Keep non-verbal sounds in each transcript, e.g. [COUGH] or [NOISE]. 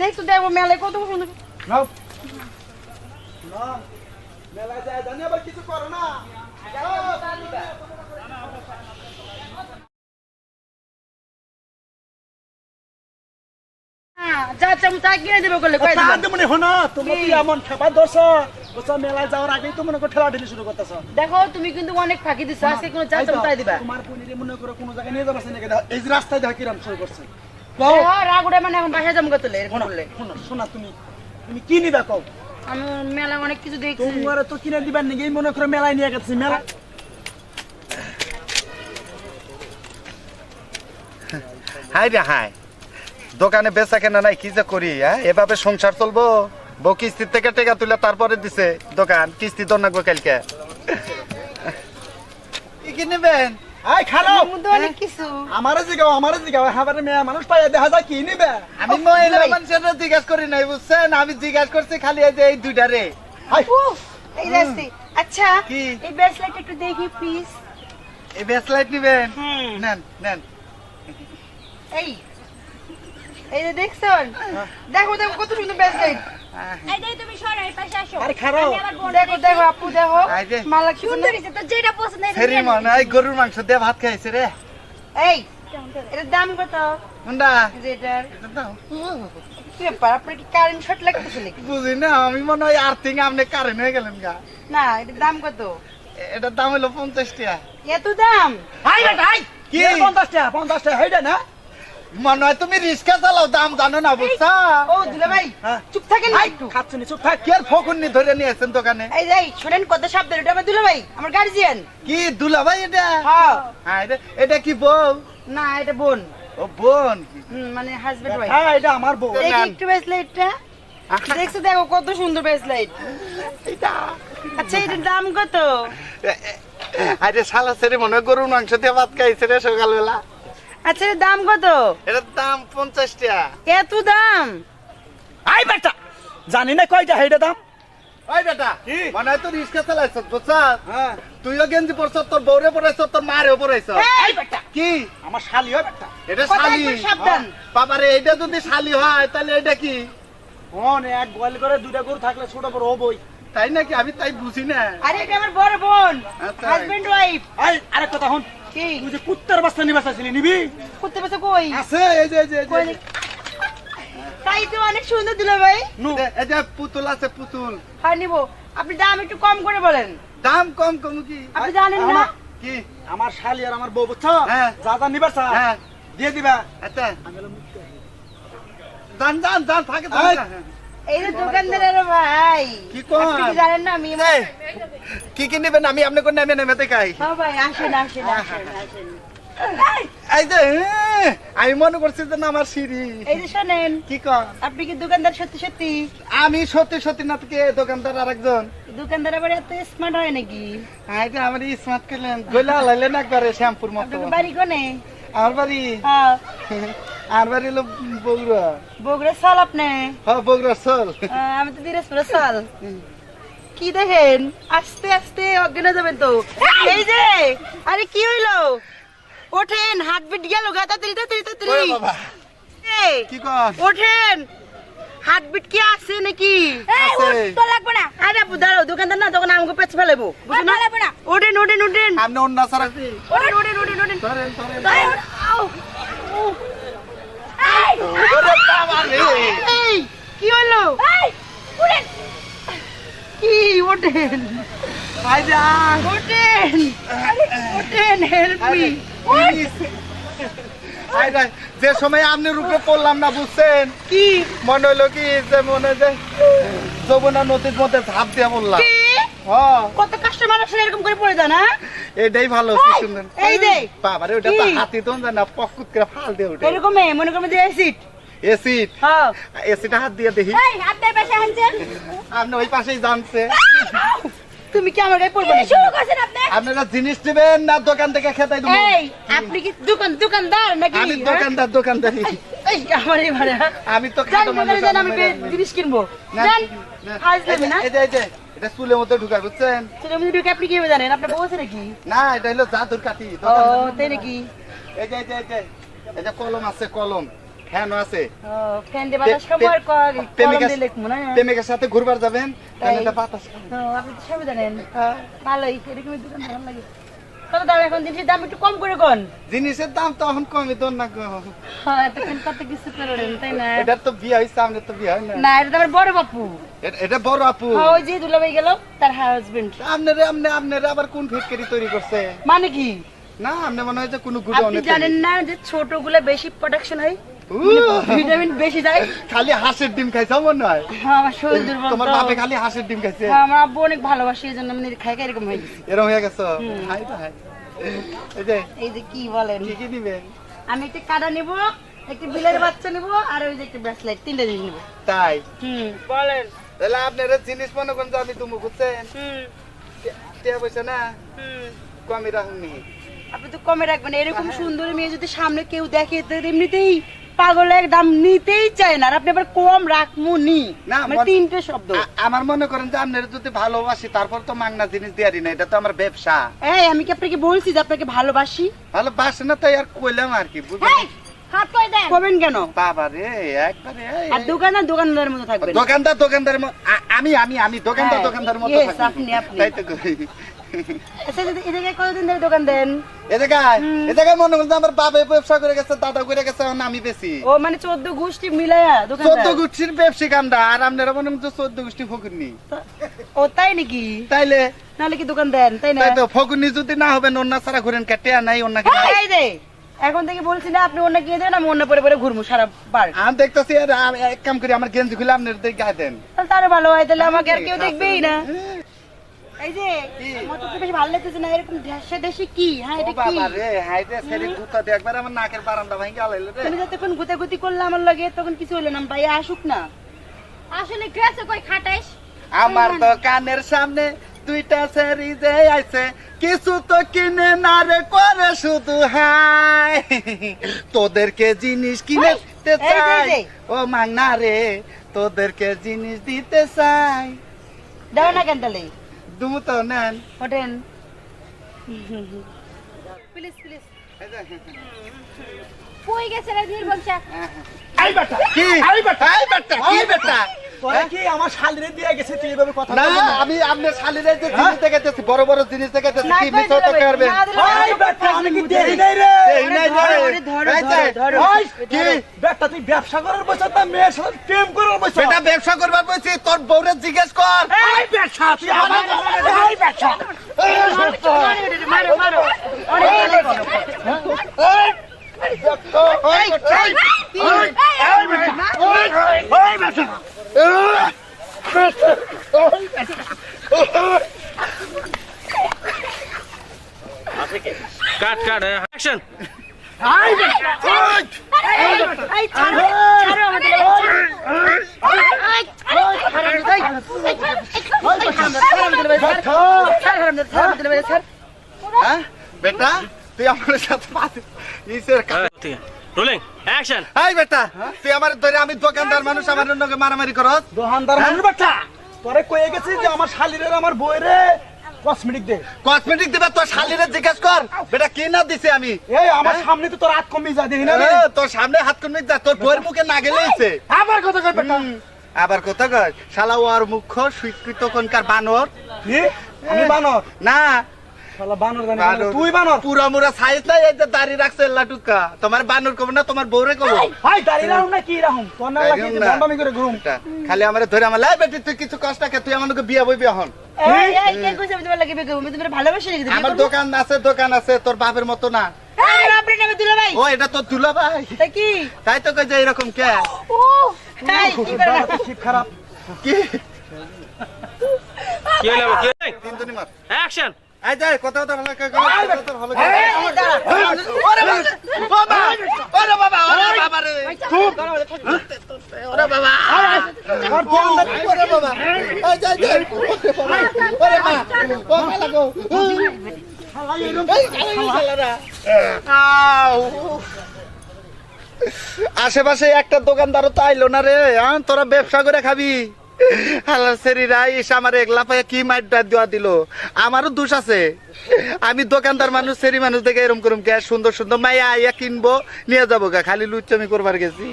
দেখছ দেখো মেলে কত সুন্দর নাও। যায় জানি আবার কিছু করো না হ্যাঁ, যা তা কিনে দেবে করলে কয় দিবা। তাহলে মনে হো না? তোমার কি? এমন খাবার মেলায় যাওয়ার আগেই তো মনে করো ঠেলা ঠেলি শুরু করতেছ। দেখো তুমি কিন্তু অনেক ফাঁকি দিছো। আজকে কোনো চা দিবা। তোমার পনিরে মনে করো কোনো জায়গায় নিয়ে যাবে নাকি? এই যে রাস্তায় দেখো কিরম শুরু করছে। কও। রাগ মানে এখন বাসায় যাম কতলে এরকম করলে শোনো শোনা তুমি। তুমি কি নিবে কও? আমি মেলা অনেক কিছু দেখছি। তোমার তো কিনে দিবেন নাকি? মনে করো মেলায় নিয়ে গেছে মেলা। হাই রে হাই। দোকানে বেচা কেনা নাই কি যে করি হ্যাঁ? এভাবে সংসার চলবো? বউ কিস্তির থেকে টেকা তুলে তারপরে দিছে দোকান কিস্তি তো নাকবো কালকে। কি নেবেন আই অনেক কিছু। আমারে জিগাও আমারে জিগাও হাবারে মেয়ে মানুষ পাইয়া দেখা যায় কি নিবে? আমি মহিলা মানুষের জিজ্ঞাসা করি নাই বুঝছেন? আমি জিজ্ঞাসা করছি খালি এই যে এই দুইটা রে এই রাস্তে। আচ্ছা কি? এই ব্রেসলেট একটু দেখি প্লিজ এই ব্যাসলাইট নিবেন? নেন নেন। এই এই যে দেখছেন? দেখো দেখো কত সুন্দর মনে হয় গরুর মাংস দিয়ে ভাত খাইছে রে। এই এটার দাম কত? কোনটা এই যে এটার। এটা দাও। কি ব্যাপার আপনার কি কারেন্ট শর্ট লাগতেছে নাকি? বুঝি না আমি মনে হয় আর্থিং আপনি কারেন্ট হয়ে গেলেন গা। না এটার দাম কত? এটার দাম হলো পঞ্চাশ টাকা। এত দাম? হাই বেটা হাই! কি? পঞ্চাশ টাকা 50 টাকা হেইডা না? মনে হয় তুমি রিক্সা চালাও দাম জানো না বুঝছা? ও দুলা ভাই হ্যাঁ। চুপ থাকেন না একটু। খাচ্ছনি চুপ থাক। ফকুন্নি ধরে নিয়ে আসছেন দোকানে? এই যে এই, শোনেন কত এটা আমার দুলা ভাই আমার গার্জিয়ান কি দুলা ভাই এটা? হ্যাঁ। হ্যাঁ, এটা- এটা কি বউ? না এটা বোন। ও বোন মানে হাজবেন্ড ওয়াইফ হ্যাঁ এটা আমার বউ। একটু ব্রেসলেটটা দেখছ দেখো কত সুন্দর ব্রেসলেট আচ্ছা এটার দাম কত? আরে শালা ছেড়ে মনে গরুর মাংস দিয়ে ভাত খাইছে রে সকালবেলা। আচ্ছা এটার দাম কত? এটার দাম পঞ্চাশ টাকা। এত দাম? হাই বেটা জানি না কয়টা হেইডা দাম। ওই বেটা কি? মনে হয় রিক্সা চালাইছ হ্যাঁ। তুইও গেঞ্জি পরছ তোর বউরে পরাইছ তোর মারেও পরাইছ। এই! বেটা কি? আমার শালি হয় বেটা। এটা শালি। সাবধান। বাবারে এটা যদি শালি হয় তাহলে এটা কি? কোন এক গোয়াল করে দুইটা গরু থাকলে ছোট বড় হবই তাই নাকি? আমি তাই বুঝি না। আরে এটা আমার বড় বোন। হাজবেন্ড ওয়াইফ আরেক কথা হন কি? তুই যে কুত্তার বাচ্চা নিবাস আসলি নিবি? করতে পারছ কই? আছে এই যে এই যে, এই যে কই দেখ- তাই তো অনেক সুন্দর দিল ভাই। এই যে পুতুল আছে পুতুল। হ্যাঁ নিবো। আপনি দাম একটু কম করে বলেন। দাম কম কম কি? আপনি জানেন না? কি? আমার শালি আর আমার বউ বুঝছ? হ্যাঁ। যা যা নিবার চা হ্যাঁ। দিয়ে দিবা। আচ্ছা। আমি। যান যান যান থাকে থাকে। এই যে দোকানদারের ভাই। কি কয়? আপনি জানেন না আমি কি কি নেবেন? আমি আপনাকে নেমে নেমে দেখাই হ্যাঁ ভাই আসেন আসেন আসেন আসেন। এই। যে আমি মনে করছি যে আমার সিঁড়ি। এই যে শোনেন কি কর? আপনি কি দোকানদার সত্যি সত্যি? আমি সত্যি সত্যি না থেকে দোকানদার আরেকজন? দোকানদার আবার এত স্মার্ট হয় নাকি? যে আমার স্মার্ট করলেন গইলা লাইলেন একবারে শ্যাম্পুর মতো। বাড়ি কোনে? আমার বাড়ি হ্যাঁ। [LAUGHS] আমার বাড়ি হলো বগুড়া। বগুড়া সাল আপনি? হ্যাঁ বগুড়া চল আমি তো দিনাজপুরের সাল। কি দেখেন? আস্তে আস্তে অজ্ঞান যাবেন তো। এই! যে! আরে কি হইল? ওঠেন হার্টবিট গেল গা তাড়াতাড়ি তাড়াতাড়ি তাড়াতাড়ি। কি কর? ওঠেন। হার্টবিট কি আছে নাকি? এই আছে। তো লাগবে না। আরে আপু দাঁড়াও দোকানদার না তখন আমাকে পেছ ফেলাবো না। ওঠেন ওঠেন ওঠেন। আপনি অন্য সারা ওঠেন ওঠেন ওঠেন ওঠেন। ধরেন ধরেন এই, আউ, এই, বাবা রে এই কি হলো। কি ওঠেন। ওঠেন ওঠেন হেল্প মি যে সময় আপনার উপরে পড়লাম না বুঝছেন? কি? মনে হলো কি যে মনে যে যমুনা নদীর মধ্যে ঝাঁপ দিয়ে বললাম কত কাস্টমার আসলে এরকম করে পড়ে যায় না এটাই ভালো সুন্দর এই যে বাবারে ওটা তো হাতি তো জান না পকুত করে ফাল দিয়ে ওঠে। এরকম মনে করবে যে অ্যাসিড এসিড হ্যাঁ। হাত দিয়ে দেখি। এই, আপনার পাশে আনছেন। আপনি ওই পাশেই জানছে। তুমি কি আমার গায়ে পড়বে শুরু করছেন আপনি? আপনারা জিনিস নেবেন না দোকান থেকে খেতাই দেবো। এই আপনি কি দোকান দোকানদার নাকি? আমি হ্যাঁ? দোকানদার দোকানদারি এই আমার এবারে হ্যাঁ? আমি তো খাটো মানুষ, আমি। জিনিস কিনবো। না, যান না। এই না? এই যে এই যে। এটা চুলের মধ্যে ঢুকায় বুঝছেন? চুলের মধ্যে ঢুকে আপনি কি জানেন? আপনার বউ আছে নাকি? না এটা হলো জাদুর কাঠি ও তাই নাকি? এই যে এই যে এই যে এই যে কলম আছে কলম ফ্যানও আছে। ও ফ্যান দিয়ে বাতাস খাব আর কলম দিয়ে লিখব না? প্রেমিকের সাথে ঘুরবার যাবেন তাহলে বাতাস। খাবেন। আপনি সবই জানেন। ভালোই এরকম ভালো লাগে? কত দাম এখন? জিনিসের দাম একটু কম করে কোন। জিনিসের দাম তো এখন কমই তো না গো। হ্যাঁ তখন কত কিছু করেন তাই না? এটা তো বিয়ে হইছে তো বিয়ে হয় না। না এটা আমার বড় বাপু। এটা বড় আপু। হ্যাঁ ওই যে দুলাভাই গেল তার হাজবেন্ড আপনারে আপনি আপনারে আবার কোন ফেটকারি তৈরি করছে? মানে কি? না আপনি মনে হয় যে কোনো আপনি গুডাউনে জানেন না যে ছোটগুলো বেশি প্রোডাকশন হয়? ভিটামিন বেশি যায় খালি হাঁসের ডিম খাইছে মনে হয় হ্যাঁ আমার শরীর দুর্বল তোমার বাপে খালি হাঁসের ডিম খাইছে? হ্যাঁ, আমার আব্বু অনেক ভালোবাসে এই জন্য আমি খাই খাই এরকম হয়ে গেছি। এরকম হয়ে গেছো? হাই তো হাই। এই যে এই যে কি বলেন? কি কি দিবেন? আমি একটা কাটা নিব একটা বিলের বাচ্চা নিব আর ওই যে একটা ব্রেসলেট তিনটা জিনিস নিব। তাই? হুম। বলেন। তাহলে আপনারা জিনিস মনে করেন যে আমি তুমি বুঝছেন হুম। টিয়া পয়সা না? হুম। কমই রাখুনি আপনি তো কমে রাখবেন এরকম সুন্দর মেয়ে যদি সামনে কেউ দেখে তো এমনিতেই পাগল এক দাম নিতেই চায় না আর আপনি আবার কম রাখমু নি না, মানে তিনটে শব্দ। আমার মনে করেন যে আপনারা যদি ভালোবাসি তারপর তো মাংনা জিনিস দেয়ারি না এটা তো আমার ব্যবসা। এই আমি কি আপনাকে বলছি যে আপনাকে ভালোবাসি? ভালোবাসে না তাই আর কইলাম আর কি বুঝলেন? এই, হাত কই দেন? কবেন কেন? বাবা রে একবারে আর দোকান দোকানদারের মতো থাকবেন। দোকানদার দোকানদার আমি আমি আমি দোকানদার হ্যাঁ, দোকানদার মতো yes, আপনি, আপনি। তাই তো কই আচ্ছা এ জায়গায় কতদিন ধরে দোকান দেন? এ জায়গায় এ জায়গায় মনে করছে আমার বাবা ব্যবসা করে গেছে দাদা করে গেছে এখন আমি বেশি। ও মানে চোদ্দ গোষ্ঠী মিলায়া দোকান চোদ্দ গোষ্ঠীর ব্যবসায়িক আমরা আর আপনারা মনে করছে চোদ্দ গোষ্ঠী ফকুরনি। ও তাই নাকি? তাইলে? নাহলে কি দোকান দেন? তাই না? তো ফকুরনি যদি না হবে অন্য ছাড়া ঘুরেন কাটে নাই অন্য এখন থেকে বলছি না আপনি অন্য কিনে দেন আমি অন্য পরে পরে ঘুরবো সারা বার। আমি দেখতেছি আর এক কাম করি আমার গেঞ্জি খুলে আপনার গায়ে দেন। তাহলে ভালো হয় তাহলে আমাকে আর কেউ দেখবেই না। [LAUGHS] এই যে আমার তো বেশি ভালো লাগতেছে না এরকম দেশে দেশে কি? হ্যাঁ এটা কি? বাবা রে হাই রে সেরি গুতা দিয়ে একবার আমার নাকের বারান্দা ভাঙি গেল রে। তুমি যতক্ষণ গুতাগুতি করলে আমার লাগে তখন কিছু হলো না ভাই আসুক না। আসলে ড্রেসে কই খাটাইস? আমার দোকানের সামনে দুইটা সেরি যে আইছে কিছু তো কিনে না রে করে শুধু হাই। তোদেরকে জিনিস কিনে দিতে এই চাই। ও মাংনা রে তোদেরকে জিনিস দিতে চাই। দাও না কেন তাহলে? দুমু তো নেন। ওঠেন। প্লিজ প্লিজ কই গেছে রে নির্বংশা এই বেটা কি? এই বেটা আই বেটা কি বেটা। কি আমার শালিরে দিয়ে গেছে তুই এভাবে কথা না আমি আপনি শালিরে যে জিনিস দেখাইতেছি বড় বড় জিনিস দেখাইতেছি কি মিথ্যা তো করবে না দিলে আমি কি দেরি নাই রে? এই নাই যে, ধরো, ধরো, এই যে, ধরো, ধরো। ওই, কি? বেটা তুই ব্যবসা করার বসে তা মেয়ের সাথে প্রেম করার বসে বেটা ব্যবসা করবার বলছি তোর বউরে জিজ্ঞেস কর। এই ব্যবসা তুই আমার এই ব্যবসা মারো মারো অনেক ভালো করো। ওই, ওই, কাট কাট অ্যাকশন এই ছাড়ো ছাড়ো আমাদের হ্যাঁ? বেটা তুই আমার সাথে পাশে ইসের কা- রোলিং অ্যাকশন হাই বেটা তুই আমার ধরে আমি দোকানদার মানুষ আমার মারামারি করস। দোকানদার মানুষ বেটা তোরে কয়ে গেছি যে আমার শালিরে আমার বইরে কসমেটিক দে। কসমেটিক দিবে তোর শালিরে জিজ্ঞেস কর। বেটা কি না দিছে আমি? এই আমার সামনে তো তোর হাত কমে যা দেখি না তোর সামনে হাত কোন যা তোর বইয়ের মুখে না গেলেইছে আবার কথা কই বেটা। আবার কথা কয়। শালা ওর মুখ্য স্বীকৃত কোনকার বানর। আমি বানর? না তুই বানর। পুরা মুরা সাইজ নাই এই দাড়ি রাখছে লাটুকা তোমার বানর কব না তোমার বউরে কব হাই দাঁড়িয়ে রাহুম না কি রাহুম তোর লাগি একদম করে ঘুম খালি আমারে ধরে আমার লাই বেটি তুই কিছু কষ্ট কে তুই আমাকে বিয়া বইবি এখন। ভালোবাসি নাকি? আমার দোকান আছে দোকান আছে তোর বাপের মতো না। আপনার নামে দুলা ভাই। ও এটা তোর দুলা ভাই। তা কি? তাই তো কই যে এরকম কে? এই, কি করে না? খারাপ। কি? কি হলো কি তিন মার। অ্যাকশন। কথা কথা ভালো কথা কথা ভালো কে এই, দাঁড়া। ওরে বাবা ওরে বাবা ওরে বাবা রে ওরে বাবা দোকানদার ওরে বাবা আই যাই যাই ওরে মা ও মালা গো এই এই শালারা আউ আশেপাশে একটা দোকানদারও তো আইলো না রে হ্যাঁ তোরা ব্যবসা করে খাবি আমার কি দেওয়া আমারও দোষ আছে। আমি দোকানদার মানুষ, সেরি মানুষ দেখে এরম করুম কে? সুন্দর সুন্দর মাইয়া আইয়া কিনবো, নিয়ে যাব গা খালি লুচ্চামি করবার গেছি।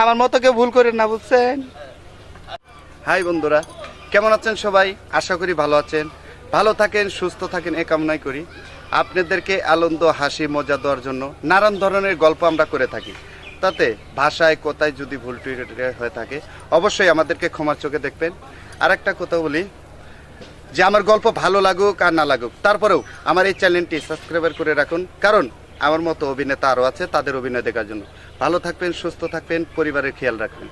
আমার মতো কেউ ভুল করেন না, বুঝছেন? হাই বন্ধুরা, কেমন আছেন সবাই? আশা করি ভালো আছেন। ভালো থাকেন, সুস্থ থাকেন, এ কামনাই করি। আপনাদেরকে আনন্দ, হাসি, মজা দেওয়ার জন্য নানান ধরনের গল্প আমরা করে থাকি। তাতে, ভাষায়, কোথায় যদি ভুল হয়ে থাকে, অবশ্যই আমাদেরকে ক্ষমার চোখে দেখবেন। আর একটা কথা বলি, যে আমার গল্প ভালো লাগুক আর না লাগুক, তারপরেও আমার এই চ্যানেলটি সাবস্ক্রাইবার করে রাখুন, কারণ আমার মতো অভিনেতা আরও আছে, তাদের অভিনয় দেখার জন্য। ভালো থাকবেন, সুস্থ থাকবেন, পরিবারের খেয়াল রাখবেন।